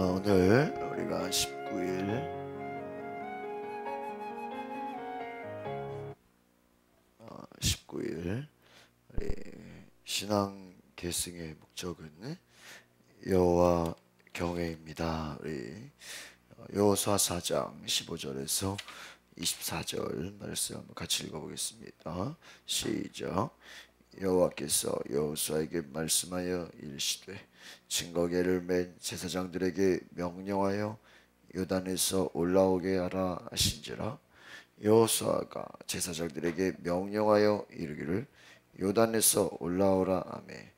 어, 오늘 우리가 19일 어, 19일 우리 신앙 계승의 목적은 여호와 경외입니다. 우리 여호수아 4장 15절에서 24절 말씀 같이 읽어보겠습니다. 시작. 여호와께서 여호수아에게 말씀하여 이르시되 증거계를 맨 제사장들에게 명령하여 요단에서 올라오게 하라 하신지라. 여호수아가 제사장들에게 명령하여 이르기를 요단에서 올라오라 하매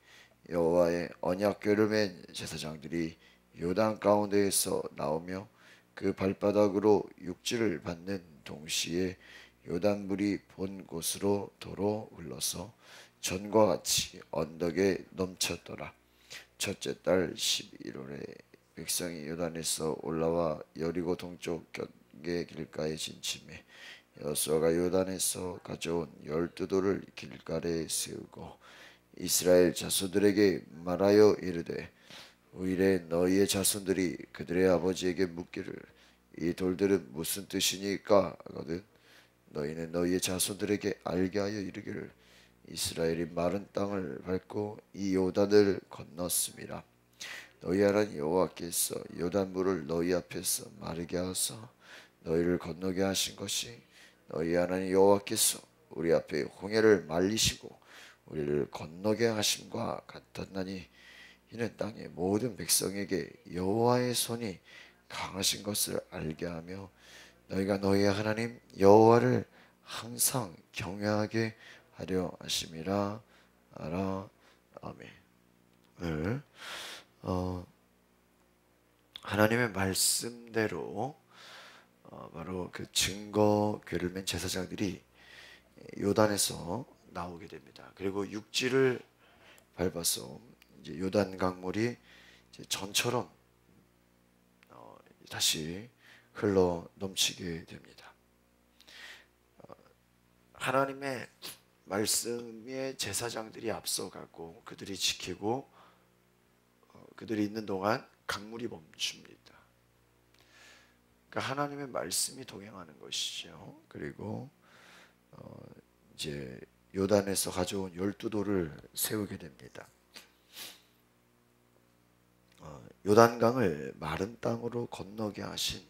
여호와의 언약궤를 맨 제사장들이 요단 가운데에서 나오며 그 발바닥으로 육지를 받는 동시에 요단물이 본 곳으로 도로 흘러서 전과 같이 언덕에 넘쳤더라. 첫째 달 11월에 백성이 요단에서 올라와 여리고 동쪽 격의 길가에 진침해 여수아가 요단에서 가져온 열두 돌을 길가에 세우고 이스라엘 자손들에게 말하여 이르되 후일에 너희의 자손들이 그들의 아버지에게 묻기를 이 돌들은 무슨 뜻이니까 하거든 너희는 너희의 자손들에게 알게 하여 이르기를 이스라엘이 마른 땅을 밟고 이 요단을 건넜습니다. 너희 하나님 여호와께서 요단 물을 너희 앞에서 마르게 하사 너희를 건너게 하신 것이 너희 하나님 여호와께서 우리 앞에 홍해를 말리시고 우리를 건너게 하심과 같았나니 이는 땅의 모든 백성에게 여호와의 손이 강하신 것을 알게 하며 너희가 너희의 하나님 여호와를 항상 경외하게 하려 하심이라 알아 아멘. 네. 어, 하나님의 말씀대로 어, 바로 그 증거 괴를 맨 제사장들이 요단에서 나오게 됩니다. 그리고 육지를 밟아서 이제 요단 강물이 이제 전처럼 어, 다시 흘러 넘치게 됩니다. 어, 하나님의 말씀에 제사장들이 앞서가고 그들이 지키고 어, 그들이 있는 동안 강물이 멈춥니다. 그러니까 하나님의 말씀이 동행하는 것이죠. 그리고 어, 이제 요단에서 가져온 열두 돌을 세우게 됩니다. 어, 요단강을 마른 땅으로 건너게 하신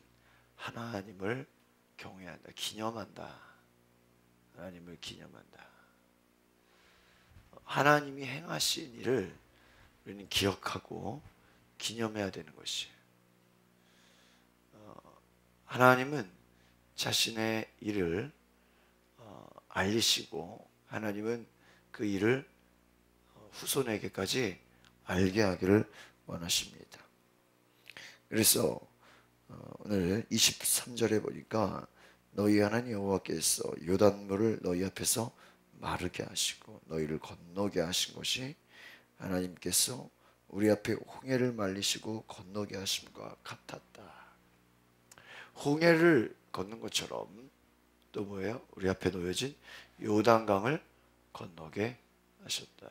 하나님을 경외한다, 기념한다. 하나님을 기념한다. 하나님이 행하신 일을 우리는 기억하고 기념해야 되는 것이에요. 어, 하나님은 자신의 일을 어, 알리시고 하나님은 그 일을 어, 후손에게까지 알게 하기를 원하십니다. 그래서 오늘 23절에 보니까 너희 하나님 여호와께서 요단물을 너희 앞에서 마르게 하시고 너희를 건너게 하신 것이 하나님께서 우리 앞에 홍해를 말리시고 건너게 하심과 같았다. 홍해를 걷는 것처럼 또 뭐예요? 우리 앞에 놓여진 요단강을 건너게 하셨다.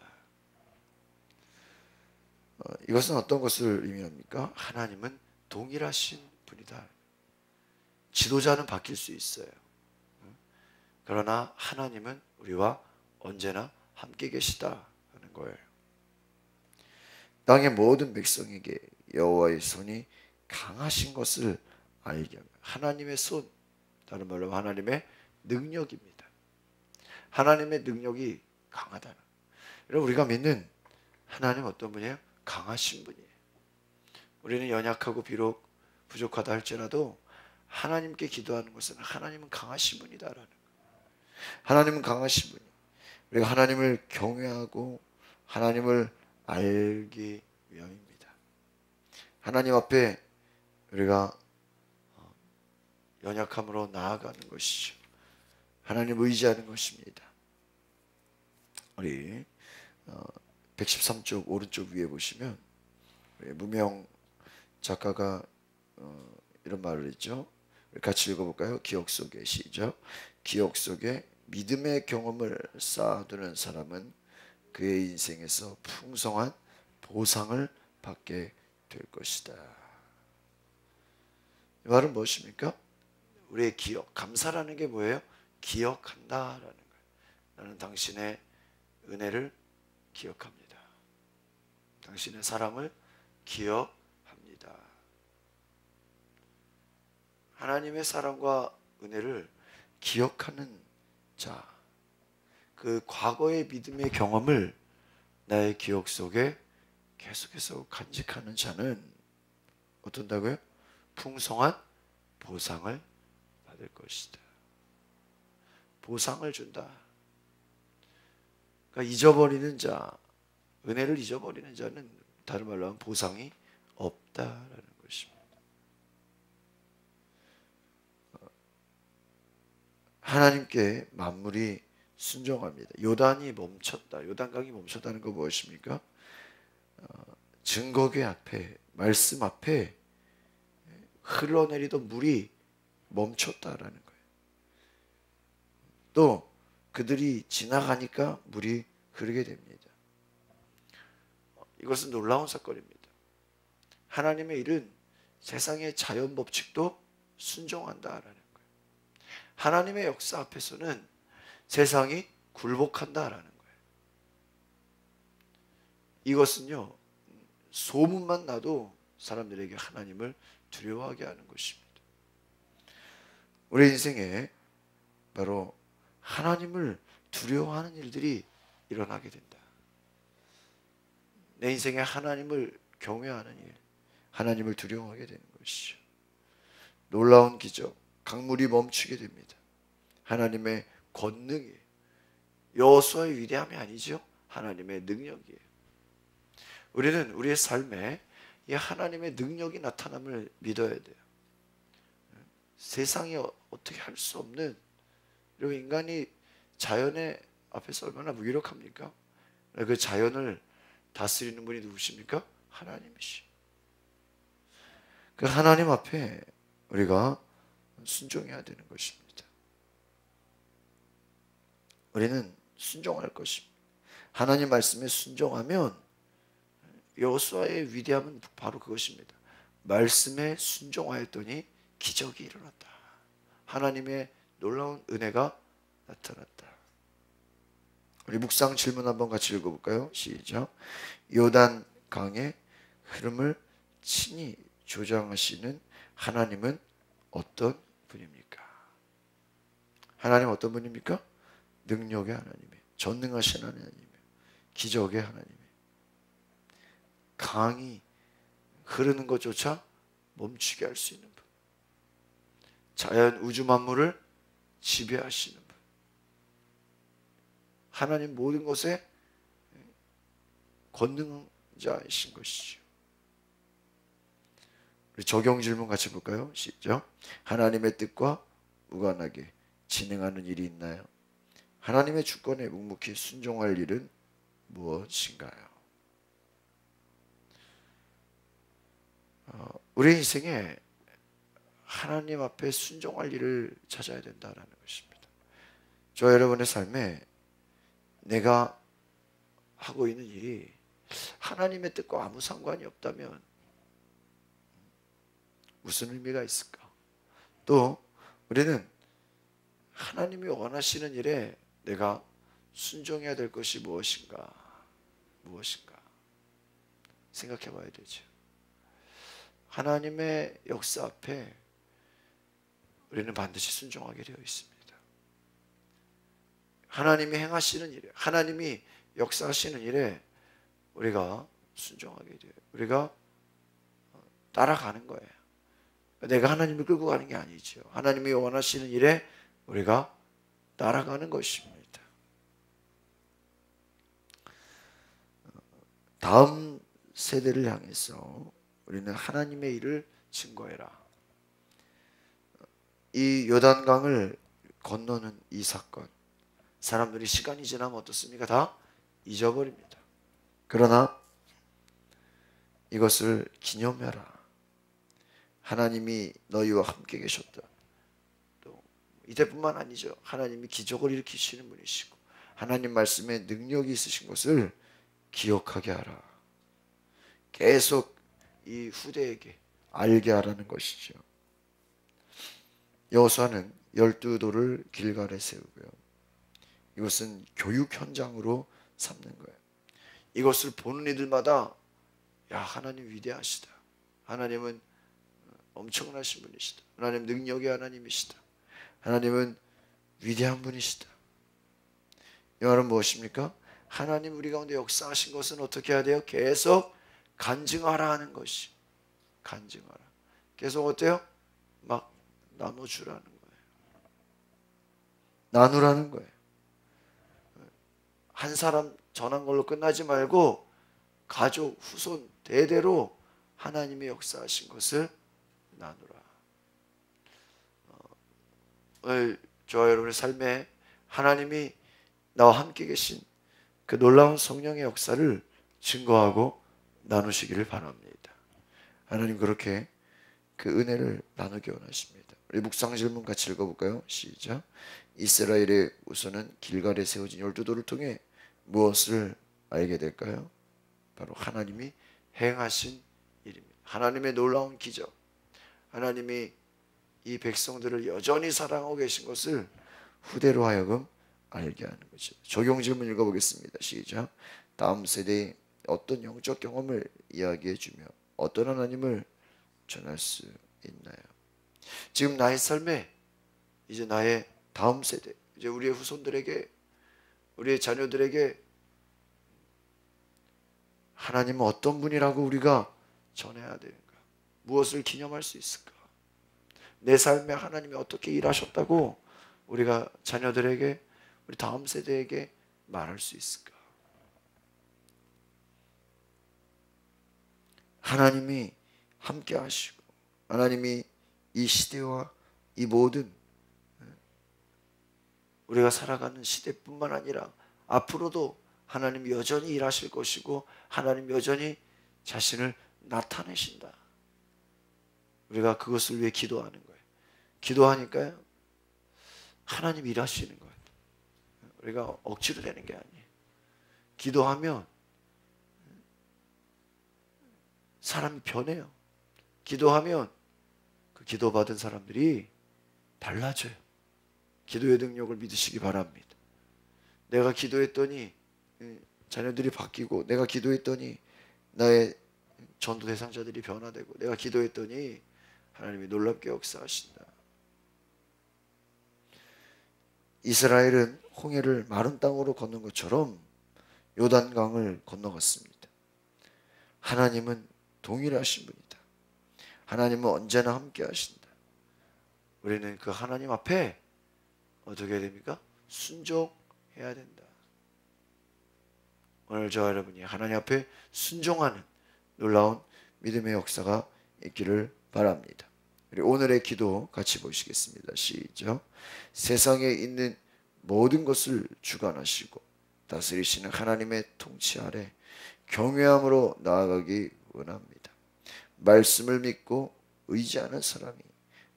어, 이것은 어떤 것을 의미합니까? 하나님은 동일하신 분이다. 지도자는 바뀔 수 있어요. 그러나 하나님은 우리와 언제나 함께 계시다 하는 거예요. 땅의 모든 백성에게 여호와의 손이 강하신 것을 알게 합니다. 하나님의 손, 다른 말로 하나님의 능력입니다. 하나님의 능력이 강하다는. 여러분 우리가 믿는 하나님 어떤 분이에요? 강하신 분이에요. 우리는 연약하고 비록 부족하다 할지라도 하나님께 기도하는 것은 하나님은 강하신 분이다라는 하나님은 강하신 분이. 우리가 하나님을 경외하고 하나님을 알기 위함입니다. 하나님 앞에 우리가 어, 연약함으로 나아가는 것이죠. 하나님 의지하는 것입니다. 우리 113쪽 어, 오른쪽 위에 보시면 무명 작가가 어, 이런 말을 했죠. 같이 읽어볼까요? 기억 속에 시작. 기억 속에 믿음의 경험을 쌓아두는 사람은 그의 인생에서 풍성한 보상을 받게 될 것이다. 이 말은 무엇입니까? 우리의 기억, 감사라는 게 뭐예요? 기억한다라는 거예요. 나는 당신의 은혜를 기억합니다. 당신의 사랑을 기억합니다. 하나님의 사랑과 은혜를 기억하는 자, 그 과거의 믿음의 경험을 나의 기억 속에 계속해서 간직하는 자는 어떤다고요? 풍성한 보상을 받을 것이다. 보상을 준다. 그러니까 잊어버리는 자, 은혜를 잊어버리는 자는 다른 말로 하면 보상이 없다라는 것입니다. 하나님께 만물이 순종합니다. 요단이 멈췄다. 요단강이 멈췄다는 거 무엇입니까? 어, 증거계 앞에 말씀 앞에 흘러내리던 물이 멈췄다라는 거예요. 또 그들이 지나가니까 물이 흐르게 됩니다. 이것은 놀라운 사건입니다. 하나님의 일은 세상의 자연 법칙도 순종한다라는. 하나님의 역사 앞에서는 세상이 굴복한다라는 거예요. 이것은요, 소문만 나도 사람들에게 하나님을 두려워하게 하는 것입니다. 우리 인생에 바로 하나님을 두려워하는 일들이 일어나게 된다. 내 인생에 하나님을 경외하는 일, 하나님을 두려워하게 되는 것이죠. 놀라운 기적, 강물이 멈추게 됩니다. 하나님의 권능이 여호수아의 위대함이 아니죠. 하나님의 능력이에요. 우리는 우리의 삶에 이 하나님의 능력이 나타남을 믿어야 돼요. 세상이 어떻게 할 수 없는 그리고 인간이 자연의 앞에서 얼마나 무기력합니까? 그 자연을 다스리는 분이 누구십니까? 하나님이시. 그 하나님 앞에 우리가 순종해야 되는 것입니다. 우리는 순종할 것입니다. 하나님 말씀에 순종하면 여호수아의 위대함은 바로 그것입니다. 말씀에 순종하였더니 기적이 일어났다. 하나님의 놀라운 은혜가 나타났다. 우리 묵상 질문 한번 같이 읽어볼까요? 시작. 요단 강의 흐름을 친히 조장하시는 하나님은 어떤 분입니까? 하나님 어떤 분입니까? 능력의 하나님이 전능하신 하나님이 기적의 하나님이 강이 흐르는 것조차 멈추게 할 수 있는 분 자연 우주 만물을 지배하시는 분 하나님 모든 것에 권능자이신 것이죠 우리 적용 질문 같이 볼까요? 시작 하나님의 뜻과 무관하게 진행하는 일이 있나요? 하나님의 주권에 묵묵히 순종할 일은 무엇인가요? 어, 우리 인생에 하나님 앞에 순종할 일을 찾아야 된다는 것입니다. 저 여러분의 삶에 내가 하고 있는 일이 하나님의 뜻과 아무 상관이 없다면 무슨 의미가 있을까? 또 우리는 하나님이 원하시는 일에 내가 순종해야 될 것이 무엇인가? 무엇인가? 생각해 봐야 되죠. 하나님의 역사 앞에 우리는 반드시 순종하게 되어 있습니다. 하나님이 행하시는 일에, 하나님이 역사하시는 일에 우리가 순종하게 돼요. 우리가 따라가는 거예요. 내가 하나님을 끌고 가는 게 아니죠. 하나님이 원하시는 일에 우리가 따라가는 것입니다. 다음 세대를 향해서 우리는 하나님의 일을 증거해라. 이 요단강을 건너는 이 사건, 사람들이 시간이 지나면 어떻습니까? 다 잊어버립니다. 그러나 이것을 기념해라. 하나님이 너희와 함께 계셨다. 또 이때뿐만 아니죠. 하나님이 기적을 일으키시는 분이시고 하나님 말씀에 능력이 있으신 것을 기억하게 하라. 계속 이 후대에게 알게 하라는 것이죠. 여호수아는 열두 돌을 길갈에 세우고요. 이것은 교육 현장으로 삼는 거예요. 이것을 보는 이들마다 야 하나님 위대하시다. 하나님은 엄청나신 분이시다. 하나님 능력의 하나님이시다. 하나님은 위대한 분이시다. 이 말은 무엇입니까? 하나님 우리 가운데 역사하신 것은 어떻게 해야 돼요? 계속 간증하라 하는 것이. 간증하라. 계속 어때요? 막 나눠주라는 거예요. 나누라는 거예요. 한 사람 전한 걸로 끝나지 말고 가족, 후손, 대대로 하나님의 역사하신 것을 나누라. 어, 오늘 저와 여러분의 삶에 하나님이 나와 함께 계신 그 놀라운 성령의 역사를 증거하고 나누시기를 바랍니다. 하나님 그렇게 그 은혜를 나누기 원하십니다. 우리 묵상 질문 같이 읽어볼까요? 시작. 이스라엘의 우선은 길갈에 세워진 열두 돌을 통해 무엇을 알게 될까요? 바로 하나님이 행하신 일입니다. 하나님의 놀라운 기적. 하나님이 이 백성들을 여전히 사랑하고 계신 것을 후대로 하여금 알게 하는 거죠. 적용 질문 읽어보겠습니다. 시작. 다음 세대에 어떤 영적 경험을 이야기해 주며 어떤 하나님을 전할 수 있나요? 지금 나의 삶에 이제 나의 다음 세대, 이제 우리의 후손들에게 우리의 자녀들에게 하나님은 어떤 분이라고 우리가 전해야 되는가? 무엇을 기념할 수 있을까? 내 삶에 하나님이 어떻게 일하셨다고 우리가 자녀들에게 우리 다음 세대에게 말할 수 있을까? 하나님이 함께 하시고 하나님이 이 시대와 이 모든 우리가 살아가는 시대뿐만 아니라 앞으로도 하나님 여전히 일하실 것이고 하나님 여전히 자신을 나타내신다. 우리가 그것을 위해 기도하는 거예요. 기도하니까요. 하나님 일하시는 거예요. 우리가 억지로 되는 게 아니에요. 기도하면 사람이 변해요. 기도하면 그 기도받은 사람들이 달라져요. 기도의 능력을 믿으시기 바랍니다. 내가 기도했더니 자녀들이 바뀌고 내가 기도했더니 나의 전도 대상자들이 변화되고 내가 기도했더니 하나님이 놀랍게 역사하신다. 이스라엘은 홍해를 마른 땅으로 걷는 것처럼 요단강을 건너갔습니다. 하나님은 동일하신 분이다. 하나님은 언제나 함께 하신다. 우리는 그 하나님 앞에 어떻게 됩니까? 순종해야 된다. 오늘 저 여러분이 하나님 앞에 순종하는 놀라운 믿음의 역사가 있기를 바랍니다. 우리 오늘의 기도 같이 보시겠습니다. 시작. 세상에 있는 모든 것을 주관하시고 다스리시는 하나님의 통치 아래 경외함으로 나아가기 원합니다. 말씀을 믿고 의지하는 사람이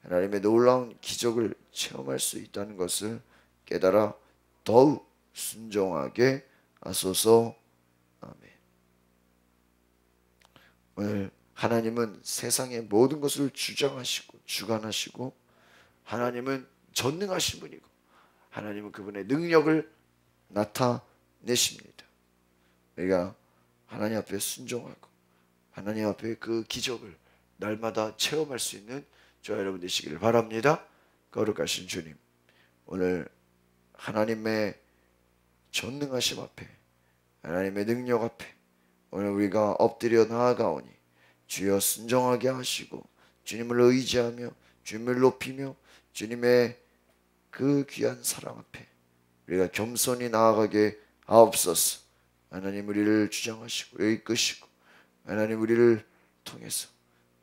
하나님의 놀라운 기적을 체험할 수 있다는 것을 깨달아 더욱 순종하게 하소서. 아멘. 오늘 하나님은 세상의 모든 것을 주장하시고 주관하시고 하나님은 전능하신 분이고 하나님은 그분의 능력을 나타내십니다. 우리가 하나님 앞에 순종하고 하나님 앞에 그 기적을 날마다 체험할 수 있는 저 여러분 되시기를 바랍니다. 거룩하신 주님, 오늘 하나님의 전능하심 앞에 하나님의 능력 앞에 오늘 우리가 엎드려 나아가오니 주여 순종하게 하시고 주님을 의지하며 주님을 높이며 주님의 그 귀한 사랑 앞에 우리가 겸손히 나아가게 하옵소서. 하나님 우리를 주장하시고 이끄시고 하나님 우리를 통해서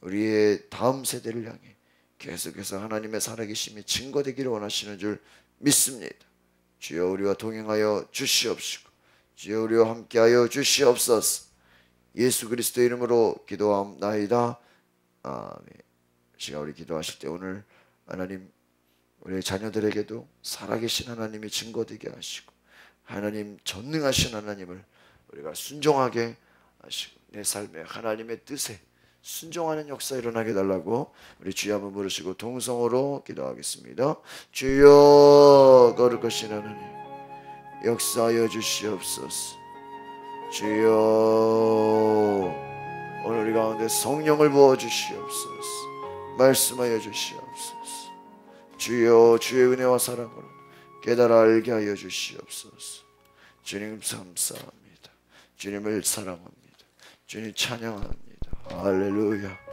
우리의 다음 세대를 향해 계속해서 하나님의 살아계심이 증거되기를 원하시는 줄 믿습니다. 주여 우리와 동행하여 주시옵시고 주여 우리와 함께하여 주시옵소서. 예수 그리스도 이름으로 기도함나이다. 아멘. 시간 우리 기도하실 때 오늘 하나님 우리 자녀들에게도 살아계신 하나님이 증거되게 하시고 하나님 전능하신 하나님을 우리가 순종하게 하시고 내 삶에 하나님의 뜻에 순종하는 역사 일어나게 달라고 우리 주여 한번 부르시고 동성으로 기도하겠습니다. 주여 거룩하신 하나님 역사하여 주시옵소서. 주여 오늘 우리 가운데 성령을 부어 주시옵소서. 말씀하여 주시옵소서. 주여 주의 은혜와 사랑으로 깨달아 알게 하여 주시옵소서. 주님 감사합니다. 주님을 사랑합니다. 주님 찬양합니다. 할렐루야.